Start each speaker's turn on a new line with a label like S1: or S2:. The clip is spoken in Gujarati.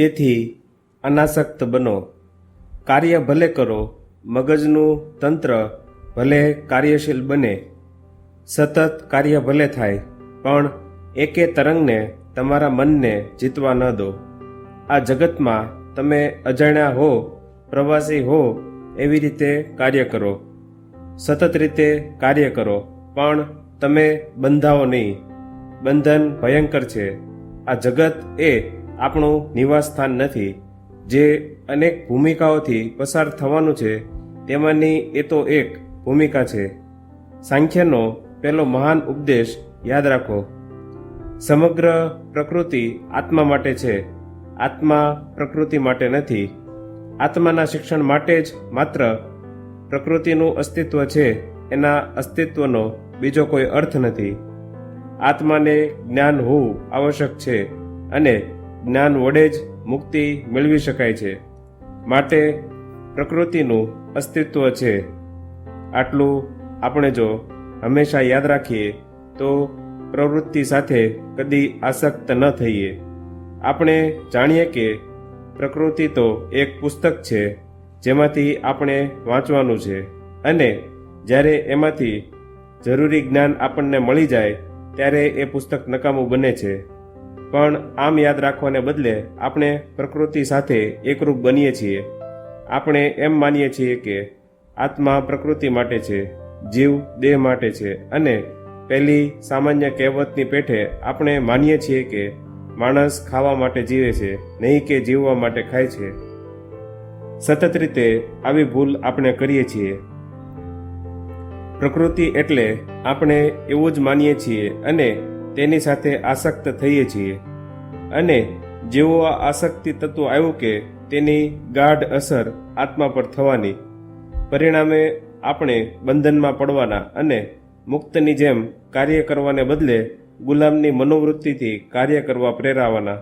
S1: તેથી અનાસક્ત બનો. કાર્ય ભલે કરો, મગજનું તંત્ર ભલે કાર્યશીલ બને. સતત કાર્ય ભલે થાય, પણ એકે તરંગને તમારા મનને જીતવા ન દો. આ જગતમાં તમે અજાણ્યા હો, પ્રવાસી હો, એવી રીતે કાર્ય કરો. સતત રીતે કાર્ય કરો, પણ તમે બંધાઓ નહીં. બંધન ભયંકર છે. આ જગત એ આપણું નિવાસ સ્થાન નથી. જે અનેક ભૂમિકાઓથી પસાર થવાનું છે, તેમાંની એ તો એક ભૂમિકા છે. સાંખ્યનો પહેલો મહાન ઉપદેશ યાદ રાખો. સમગ્ર પ્રકૃતિ આત્મા માટે છે. આત્મા પ્રકૃતિ માટે નથી. આત્માના શિક્ષણ માટે જ માત્ર પ્રકૃતિનું અસ્તિત્વ છે, એના અસ્તિત્વનો બીજો કોઈ અર્થ નથી. આત્માને જ્ઞાન હોવું આવશ્યક છે અને જ્ઞાન વડે જ મુક્તિ મેળવી શકાય છે. માટે પ્રકૃતિનું અસ્તિત્વ છે. આટલું આપણે જો હંમેશા યાદ રાખીએ, તો પ્રવૃત્તિ સાથે કદી આસક્ત ન થઈએ. આપણે જાણીએ કે પ્રકૃતિ તો એક પુસ્તક છે, જેમાંથી આપણે વાંચવાનું છે. અને જ્યારે એમાંથી જરૂરી જ્ઞાન આપણને મળી જાય, ત્યારે એ પુસ્તક નકામું બને છે. પણ આમ યાદ રાખવાને બદલે આપણે પ્રકૃતિ સાથે એકરૂપ બનીએ છીએ. આપણે એમ માનીએ છીએ કે આત્મા પ્રકૃતિ માટે છે, જીવ દેહ માટે છે અને પહેલી સામાન્ય કહેવતની પેઠે આપણે માનીએ છીએ કે માણસ ખાવા માટે જીવે છે, નહીં કે જીવવા માટે ખાય છે. સતત રીતે આવી ભૂલ આપણે કરીએ છીએ. પ્રકૃતિ એટલે આપણે એવું જ માનીએ છીએ અને તેની સાથે આસક્ત થઈએ છીએ. અને જેવો આ આસક્તિ તત્વ આવ્યું કે તેની ગાઢ અસર આત્મા પર થવાની, પરિણામે આપણે બંધનમાં પડવાના અને મુક્તની જેમ કાર્ય કરવાને બદલે ગુલામની મનોવૃત્તિથી કાર્ય કરવા પ્રેરાવાના.